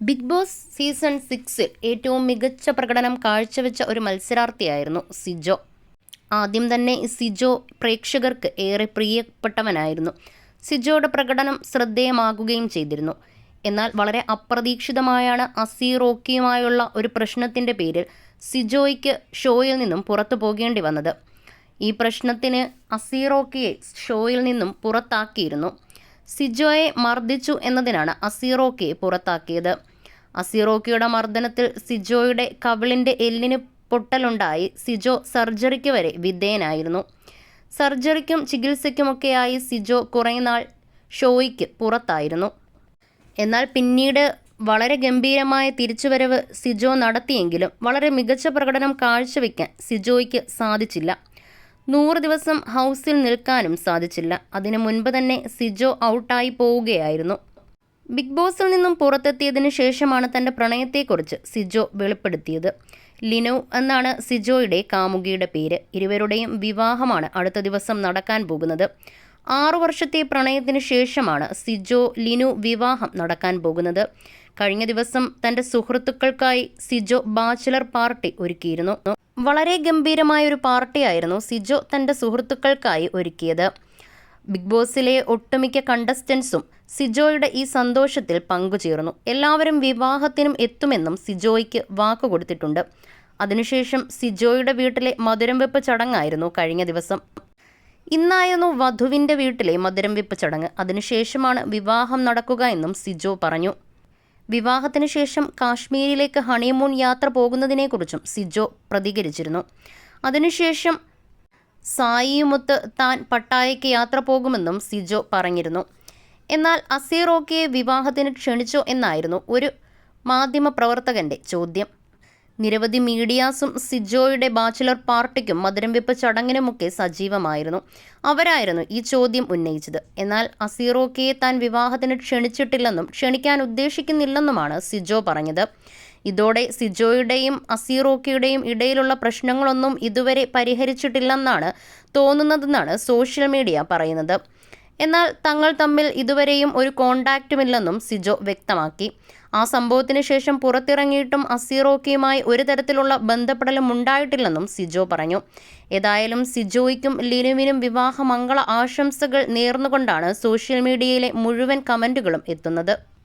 Big boss season സിക്സിൽ ഏറ്റവും മികച്ച പ്രകടനം കാഴ്ചവെച്ച ഒരു മത്സരാർത്ഥിയായിരുന്നു സിജോ. ആദ്യം തന്നെ സിജോ പ്രേക്ഷകർക്ക് ഏറെ പ്രിയപ്പെട്ടവനായിരുന്നു. സിജോയുടെ പ്രകടനം ശ്രദ്ധേയമാകുകയും ചെയ്തിരുന്നു. എന്നാൽ വളരെ അപ്രതീക്ഷിതമായാണ് അസീറോക്കിയുമായുള്ള ഒരു പ്രശ്നത്തിന്റെ പേരിൽ സിജോയ്ക്ക് ഷോയിൽ നിന്നും പുറത്തു പോകേണ്ടി വന്നത്. ഈ പ്രശ്നത്തിന് അസീറോക്കിയെ ഷോയിൽ നിന്നും പുറത്താക്കിയിരുന്നു. സിജോയെ മർദ്ദിച്ചു എന്നതിനാണ് അസീറോക്കിയെ പുറത്താക്കിയത്. അസീറോക്കിയുടെ മർദ്ദനത്തിൽ സിജോയുടെ കവിളിന്റെ എല്ലിന് പൊട്ടലുണ്ടായി. സിജോ സർജറിക്ക് വരെ വിധേയനായിരുന്നു. സർജറിക്കും ചികിത്സയ്ക്കുമൊക്കെയായി സിജോ കുറേ നാൾ ഷോയ്ക്ക് പുറത്തായിരുന്നു. എന്നാൽ പിന്നീട് വളരെ ഗംഭീരമായ തിരിച്ചുവരവ് സിജോ നടത്തിയെങ്കിലും വളരെ മികച്ച പ്രകടനം കാഴ്ചവെക്കാൻ സിജോയ്ക്ക് സാധിച്ചില്ല. നൂറ് ദിവസം ഹൗസിൽ നിൽക്കാനും സാധിച്ചില്ല. അതിനു മുൻപ് തന്നെ സിജോ ഔട്ടായി പോവുകയായിരുന്നു. ബിഗ് ബോസിൽ നിന്നും പുറത്തെത്തിയതിനു ശേഷമാണ് തന്റെ പ്രണയത്തെക്കുറിച്ച് സിജോ വെളിപ്പെടുത്തിയത്. ലിനോ എന്നാണ് സിജോയുടെ കാമുകിയുടെ പേര്. ഇരുവരുടെയും വിവാഹമാണ് അടുത്ത ദിവസം നടക്കാൻ പോകുന്നത്. ആറു വർഷത്തെ പ്രണയത്തിന് ശേഷമാണ് സിജോ ലിനു വിവാഹം നടക്കാൻ പോകുന്നത്. കഴിഞ്ഞ ദിവസം തന്റെ സുഹൃത്തുക്കൾക്കായി സിജോ ബാച്ചിലർ പാർട്ടി ഒരുക്കിയിരുന്നു. വളരെ ഗംഭീരമായ ഒരു പാർട്ടിയായിരുന്നു സിജോ തന്റെ സുഹൃത്തുക്കൾക്കായി ഒരുക്കിയത്. ബിഗ് ബോസിലെ ഒട്ടുമിക്ക കണ്ടസ്റ്റൻസും സിജോയുടെ ഈ സന്തോഷത്തിൽ പങ്കുചേർന്നു. എല്ലാവരും വിവാഹത്തിനും എത്തുമെന്നും സിജോയ്ക്ക് വാക്ക് കൊടുത്തിട്ടുണ്ട് അതിനുശേഷം സിജോയുടെ വീട്ടിലെ മധുരം വെപ്പ് ചടങ്ങായിരുന്നു കഴിഞ്ഞ ദിവസം. ഇന്നായിരുന്നു വധുവിന്റെ വീട്ടിലെ മധുരം വിപ്പ് ചടങ്ങ്. അതിനുശേഷമാണ് വിവാഹം നടക്കുക എന്നും സിജോ പറഞ്ഞു. വിവാഹത്തിന് ശേഷം കാശ്മീരിലേക്ക് ഹണിമൂൺ യാത്ര പോകുന്നതിനെക്കുറിച്ചും സിജോ പ്രതികരിച്ചിരുന്നു. അതിനുശേഷം സായിയുമൊത്ത് താൻ പട്ടായയ്ക്ക് യാത്ര പോകുമെന്നും സിജോ പറഞ്ഞിരുന്നു. എന്നാൽ അസീറോക്കയെ വിവാഹത്തിന് ക്ഷണിച്ചോ എന്നായിരുന്നു ഒരു മാധ്യമപ്രവർത്തകന്റെ ചോദ്യം. നിരവധി മീഡിയാസും സിജോയുടെ ബാച്ചിലർ പാർട്ടിക്കും മധുരം വെപ്പ് ചടങ്ങിനുമൊക്കെ സജീവമായിരുന്നു. അവരായിരുന്നു ഈ ചോദ്യം ഉന്നയിച്ചത്. എന്നാൽ അസീറോക്കയെ താൻ വിവാഹത്തിന് ക്ഷണിച്ചിട്ടില്ലെന്നും ക്ഷണിക്കാൻ ഉദ്ദേശിക്കുന്നില്ലെന്നുമാണ് സിജോ പറഞ്ഞത്. ഇതോടെ സിജോയുടെയും അസീറോക്കയുടെയും ഇടയിലുള്ള പ്രശ്നങ്ങളൊന്നും ഇതുവരെ പരിഹരിച്ചിട്ടില്ലെന്നാണ് തോന്നുന്നതെന്നാണ് സോഷ്യൽ മീഡിയ പറയുന്നത്. എന്നാൽ തങ്ങൾ തമ്മിൽ ഇതുവരെയും ഒരു കോണ്ടാക്റ്റുമില്ലെന്നും സിജോ വ്യക്തമാക്കി. ആ സംഭവത്തിന് ശേഷം പുറത്തിറങ്ങിയിട്ടും അസീറോക്കിയുമായി ഒരു തരത്തിലുള്ള ബന്ധപ്പെടലും ഉണ്ടായിട്ടില്ലെന്നും സിജോ പറഞ്ഞു. ഏതായാലും സിജോയ്ക്കും ലിനുവിനും വിവാഹമംഗള ആശംസകൾ നേർന്നുകൊണ്ടാണ് സോഷ്യൽ മീഡിയയിലെ മുഴുവൻ കമന്റുകളും എത്തുന്നത്.